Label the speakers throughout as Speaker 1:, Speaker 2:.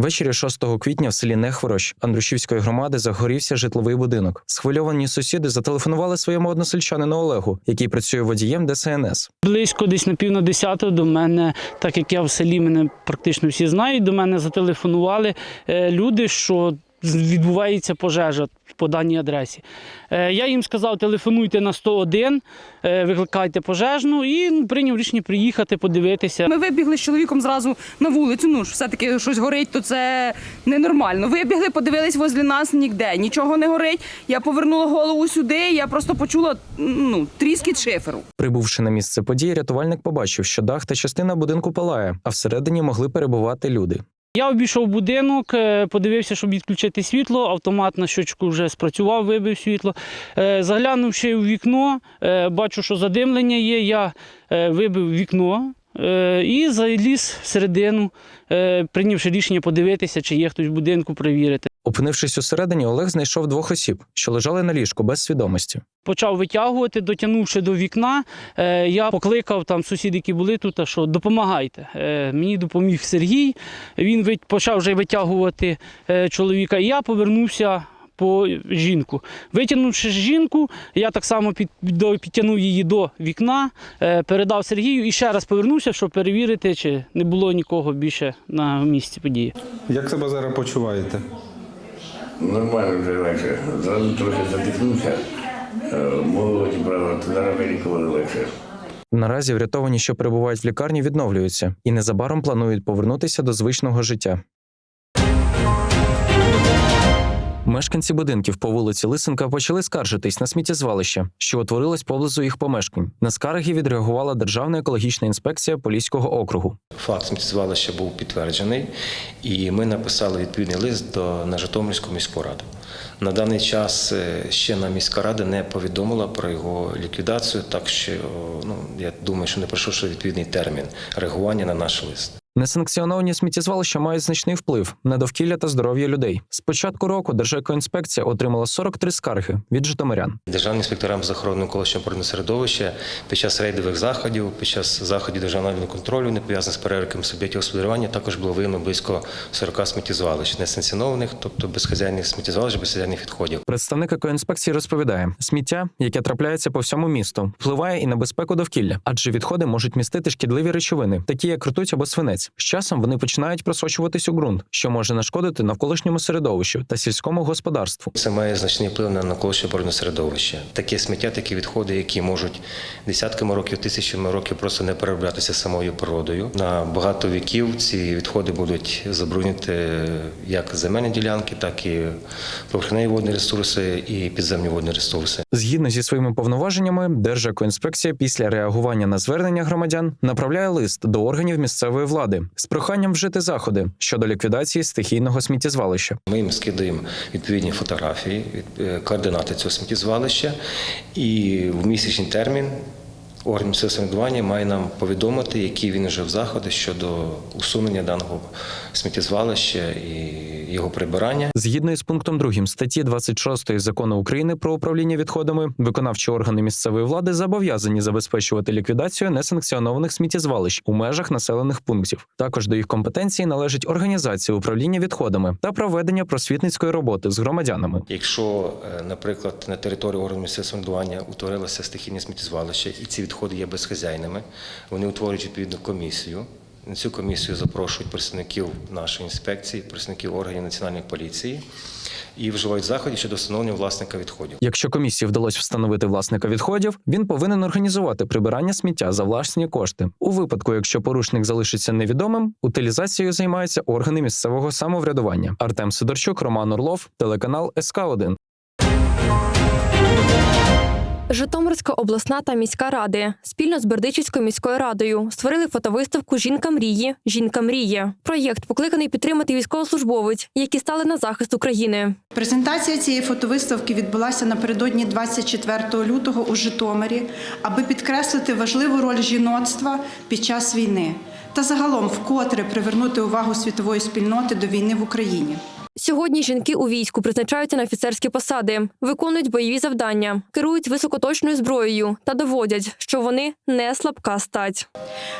Speaker 1: Ввечері 6 квітня в селі Нехворощ Андрушівської громади загорівся житловий будинок. Схвильовані сусіди зателефонували своєму односельчанину Олегу, який працює водієм ДСНС.
Speaker 2: Близько десь на пів на десяту до мене, так як я в селі мене практично всі знають, до мене зателефонували е, люди, що відбувається пожежа по даній адресі. Е, Я їм сказав, телефонуйте на 101, е, викликайте пожежну і ну, прийняв рішення приїхати, подивитися.
Speaker 3: Ми вибігли з чоловіком зразу на вулицю. Ну ж все-таки щось горить, то це ненормально. Вибігли, подивились возле нас ніде, нічого не горить. Я повернула голову сюди. Я просто почула ну тріскіт шиферу.
Speaker 1: Прибувши на місце події, рятувальник побачив, що дах та частина будинку палає, а всередині могли перебувати люди.
Speaker 2: Я обійшов будинок, е, подивився, щоб відключити світло. Автомат на щочку вже спрацював, вибив світло. Е, Заглянувши у вікно, е, бачу, що задимлення є. Я вибив вікно і заліз всередину, прийнявши рішення подивитися, чи є хтось в будинку, перевірити.
Speaker 1: Опинившись усередині, Олег знайшов двох осіб, що лежали на ліжку без свідомості.
Speaker 2: Почав витягувати, дотягнувши до вікна, е, я покликав там сусід, які були тут, що допомагайте. Е, Мені допоміг Сергій. Він вит- почав вже витягувати е, чоловіка, і я повернувся по жінку. Витягнувши жінку, я так само під, до- підтягнув її до вікна, е, передав Сергію і ще раз повернувся, щоб перевірити, чи не було нікого більше на місці події.
Speaker 4: Як себе зараз почуваєте?
Speaker 5: Нормально вже легше. Зразу трохи задихнувся. Е, Молоді, правда, зараз вилікували легше.
Speaker 1: Наразі врятовані, що перебувають в лікарні, відновлюються і незабаром планують повернутися до звичного життя. Мешканці будинків по вулиці Лисенка почали скаржитись на сміттєзвалище, що утворилось поблизу їх помешкань. На скарги відреагувала Державна екологічна інспекція Поліського округу.
Speaker 6: Факт сміттєзвалища був підтверджений, і ми написали відповідний лист до на Житомирську міську раду. На даний час е, ще нам міська рада не повідомила про його ліквідацію, так що ну я думаю, що не пройшов ще відповідний термін реагування на наш лист.
Speaker 1: Несанкціоновані сміттєзвалища мають значний вплив на довкілля та здоров'я людей. З початку року Держекоінспекція отримала 43 скарги від житомирян.
Speaker 6: Державним інспекторам з охорони навколишнього природного середовища під час рейдових заходів, під час заходів державного контролю, не пов'язаних з перевірками суб'єктів господарювання, також було виявлено близько 40 сміттєзвалищ, несанкціонованих, тобто безхазяйних сміттєзвалищ, безхазяйних відходів.
Speaker 1: Представник екоінспекції розповідає, сміття, яке трапляється по всьому місту, впливає і на безпеку довкілля, адже відходи можуть містити шкідливі речовини, такі як ртуть або свинець. З часом вони починають просочуватись у ґрунт, що може нашкодити навколишньому середовищу та сільському господарству.
Speaker 6: Це має значний вплив на навколишнє природне середовище. Таке сміття, такі відходи, які можуть десятками років, тисячами років просто не перероблятися самою природою. На багато віків ці відходи будуть забруднити як земельні ділянки, так і поверхневі водні ресурси і підземні водні ресурси.
Speaker 1: Згідно зі своїми повноваженнями, Держекоінспекція після реагування на звернення громадян направляє лист до органів місцевої влади з проханням вжити заходи щодо ліквідації стихійного сміттєзвалища.
Speaker 6: Ми їм скидаємо відповідні фотографії, е, координати цього сміттєзвалища, і в місячний термін орган місцевого самоврядування має нам повідомити, які він вжив заходи щодо усунення даного сміттєзвалища і його прибирання.
Speaker 1: Згідно із пунктом 2 статті 26 закону України про управління відходами, виконавчі органи місцевої влади зобов'язані забезпечувати ліквідацію несанкціонованих сміттєзвалищ у межах населених пунктів. Також до їх компетенції належить організація управління відходами та проведення просвітницької роботи з громадянами.
Speaker 6: Якщо, е, наприклад, на території органу місцевого самоврядування утворилося стихійне сміттєзвалище, і ці відходи є безхазяйними, вони утворюють відповідну комісію. На цю комісію запрошують представників нашої інспекції, представників органів національної поліції і вживають заходів щодо встановлення власника відходів.
Speaker 1: Якщо комісії вдалося встановити власника відходів, він повинен організувати прибирання сміття за власні кошти. У випадку, якщо порушник залишиться невідомим, утилізацією займаються органи місцевого самоврядування. Артем Сидорчук, Роман Орлов, телеканал СК 1
Speaker 7: Житомирська обласна та міська ради спільно з Бердичівською міською радою створили фотовиставку Жінка мрії, жінка мріє. Проєкт покликаний підтримати військовослужбовець, які стали на захист України.
Speaker 8: Презентація цієї фотовиставки відбулася напередодні 24 лютого у Житомирі, аби підкреслити важливу роль жіноцтва під час війни та загалом вкотре привернути увагу світової спільноти до війни в Україні.
Speaker 7: Сьогодні жінки у війську призначаються на офіцерські посади, виконують бойові завдання, керують високоточною зброєю та доводять, що вони не слабка стать.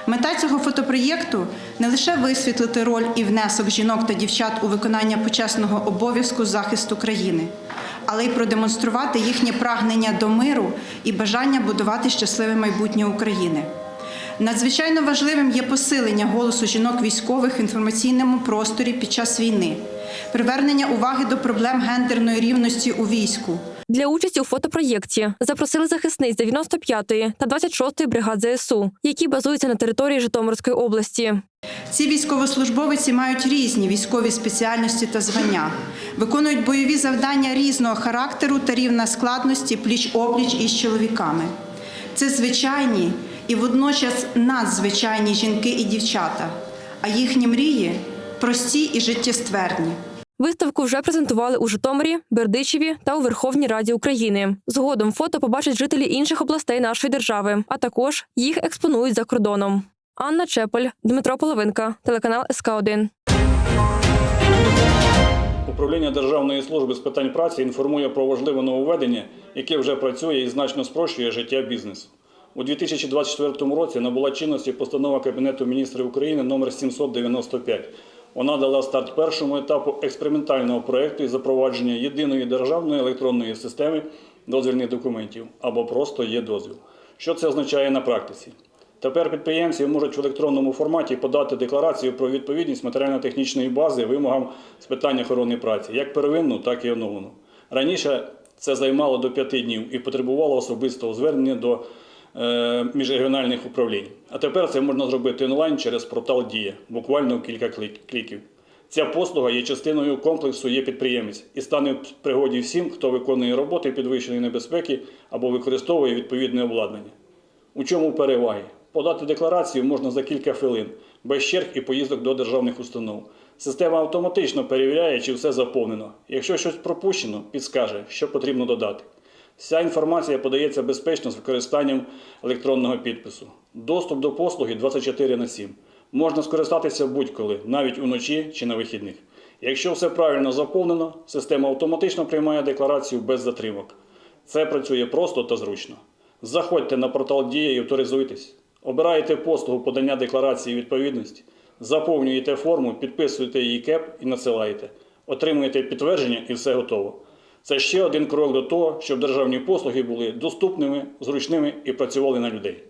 Speaker 8: Мета цього фотопроєкту не лише висвітлити роль і внесок жінок та дівчат у виконання почесного обов'язку захисту країни, але й продемонструвати їхнє прагнення до миру і бажання будувати щасливе майбутнє України. Надзвичайно важливим є посилення голосу жінок військових в інформаційному просторі під час війни, привернення уваги до проблем гендерної рівності у війську,
Speaker 7: Для участі у фотопроєкті запросили захисниць 95-ї та 26-ї бригад ЗСУ, які базуються на території Житомирської області.
Speaker 8: Ці військовослужбовиці мають різні військові спеціальності та звання, виконують бойові завдання різного характеру та рівна складності пліч-опліч із чоловіками. Це звичайні і водночас надзвичайні жінки і дівчата, а їхні мрії прості і життєстверні.
Speaker 7: Виставку вже презентували у Житомирі, Бердичеві та у Верховній Раді України. Згодом фото побачать жителі інших областей нашої держави, а також їх експонують за кордоном. Анна Чепель, Дмитро Половинка, телеканал СК 1
Speaker 9: Управління Державної служби з питань праці інформує про важливе нововведення, яке вже працює і значно спрощує життя бізнесу. У 2024 році набула чинності постанова Кабінету міністрів України номер 795. Вона дала старт першому етапу експериментального проєкту із запровадження єдиної державної електронної системи дозвільних документів або просто є дозвіл. Що це означає на практиці? Тепер підприємці можуть в електронному форматі подати декларацію про відповідність матеріально-технічної бази вимогам з питань охорони праці, як первинну, так і оновлену. Раніше це займало до п'яти днів і потребувало особистого звернення до міжрегіональних управлінь. А тепер це можна зробити онлайн через портал Дія, буквально кілька кліків. Ця послуга є частиною комплексу є підприємець і стане в пригоді всім, хто виконує роботи підвищеної небезпеки або використовує відповідне обладнання. У чому переваги? Подати декларацію можна за кілька хвилин, без черг і поїздок до державних установ. Система автоматично перевіряє, чи все заповнено. Якщо щось пропущено, підскаже, що потрібно додати. Вся інформація подається безпечно з використанням електронного підпису. Доступ до послуги 24 на 7. Можна скористатися будь-коли, навіть уночі чи на вихідних. Якщо все правильно заповнено, система автоматично приймає декларацію без затримок. Це працює просто та зручно. Заходьте на портал Дія і авторизуйтесь. Обираєте послугу подання декларації відповідності, заповнюєте форму, підписуєте її КЕП і надсилаєте. Отримуєте підтвердження і все готово. Це ще один крок до того, щоб державні послуги були доступними, зручними і працювали на людей.